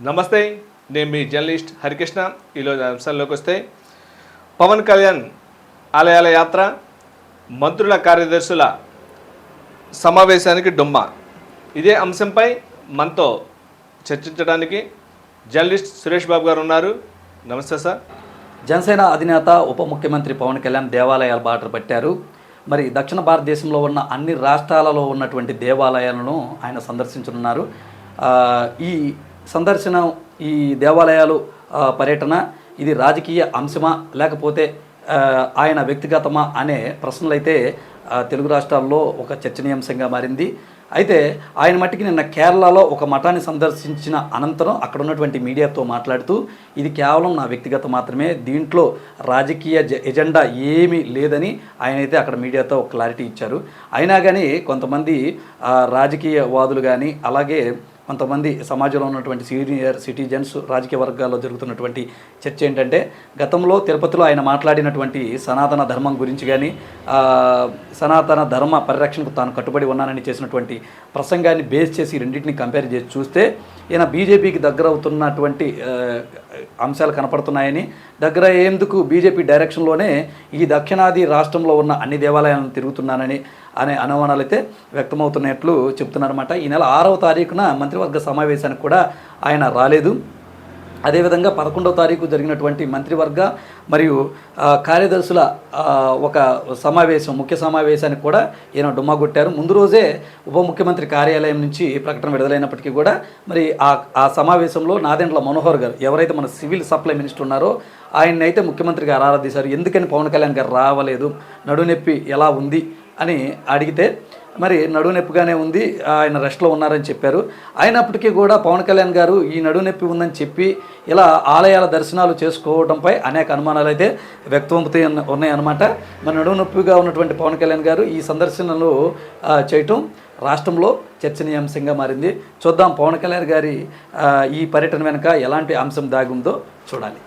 నమస్తే నేను మీ జర్నలిస్ట్ హరికృష్ణ. ఈరోజు అంశాల్లోకి వస్తే పవన్ కళ్యాణ్ ఆలయాల యాత్ర మంత్రుల కార్యదర్శుల సమావేశానికి డుమ్మ. ఇదే అంశంపై మనతో చర్చించడానికి జర్నలిస్ట్ సురేష్ బాబు గారు ఉన్నారు. నమస్తే సార్. జనసేన అధినేత ఉప ముఖ్యమంత్రి పవన్ కళ్యాణ్ దేవాలయాల బాట పట్టారు. మరి దక్షిణ భారతదేశంలో ఉన్న అన్ని రాష్ట్రాలలో ఉన్నటువంటి దేవాలయాలను ఆయన సందర్శించనున్నారు. ఈ సందర్శన ఈ దేవాలయాలు పర్యటన ఇది రాజకీయ అంశమా? లేకపోతే ఆయన వ్యక్తిగతమా? అనే ప్రశ్నలైతే తెలుగు రాష్ట్రాల్లో ఒక చర్చనీయాంశంగా మారింది. అయితే ఆయన మట్టికి నిన్న కేరళలో ఒక మఠాన్ని సందర్శించిన అనంతరం అక్కడ ఉన్నటువంటి మీడియాతో మాట్లాడుతూ ఇది కేవలం నా వ్యక్తిగత మాత్రమే దీంట్లో రాజకీయ జ- ఎజెండా ఏమీ లేదని ఆయన అయితే అక్కడ మీడియాతో ఒక క్లారిటీ ఇచ్చారు. అయినా కానీ కొంతమంది రాజకీయవాదులు కానీ అలాగే కొంతమంది సమాజంలో ఉన్నటువంటి సీనియర్ సిటిజన్స్ రాజకీయ వర్గాల్లో జరుగుతున్నటువంటి చర్చ ఏంటంటే గతంలో తిరుపతిలో ఆయన మాట్లాడినటువంటి సనాతన ధర్మం గురించి కానీ సనాతన ధర్మ పరిరక్షణకు తాను కట్టుబడి ఉన్నానని చేసినటువంటి ప్రసంగాన్ని బేస్ చేసి రెండింటిని కంపేర్ చేసి చూస్తే ఈయన బీజేపీకి దగ్గర అవుతున్నటువంటి అంశాలు కనపడుతున్నాయని దగ్గర అయ్యేందుకు బీజేపీ డైరెక్షన్లోనే ఈ దక్షిణాది రాష్ట్రంలో ఉన్న అన్ని దేవాలయాలను తిరుగుతున్నానని అనే అనుమానాలు అయితే వ్యక్తమవుతున్నట్లు చెప్తున్నారన్నమాట. ఈ నెల ఆరవ తారీఖున మంత్రివర్గ సమావేశానికి కూడా ఆయన రాలేదు. అదేవిధంగా పదకొండవ తారీఖు జరిగినటువంటి మంత్రివర్గ మరియు కార్యదర్శుల ఒక సమావేశం ముఖ్య సమావేశానికి కూడా ఈయన డుమ్మా కొట్టారు. ముందు రోజే ఉప ముఖ్యమంత్రి కార్యాలయం నుంచి ప్రకటన విడుదలైనప్పటికీ కూడా మరి ఆ ఆ సమావేశంలో నాదెండ్ల మనోహర్ గారు ఎవరైతే మన సివిల్ సప్లై మినిస్టర్ ఉన్నారో ఆయన్ని అయితే ముఖ్యమంత్రి గారు ఆరాధించారు. ఎందుకని పవన్ కళ్యాణ్ గారు రావలేదు? నడునొప్పి ఎలా ఉంది? అని అడిగితే మరి నడునొప్పిగానే ఉంది ఆయన రెస్ట్లో ఉన్నారని చెప్పారు. అయినప్పటికీ కూడా పవన్ కళ్యాణ్ గారు ఈ నడునొప్పి ఉందని చెప్పి ఇలా ఆలయాల దర్శనాలు చేసుకోవడంపై అనేక అనుమానాలు అయితే వ్యక్తమవుతాయి ఉన్నాయన్నమాట. మరి నడునొప్పిగా ఉన్నటువంటి పవన్ కళ్యాణ్ గారు ఈ సందర్శనలు చేయటం రాష్ట్రంలో చర్చనీయాంశంగా మారింది. చూద్దాం పవన్ కళ్యాణ్ గారి ఈ పర్యటన వెనుక ఎలాంటి అంశం దాగి ఉందో చూడాలి.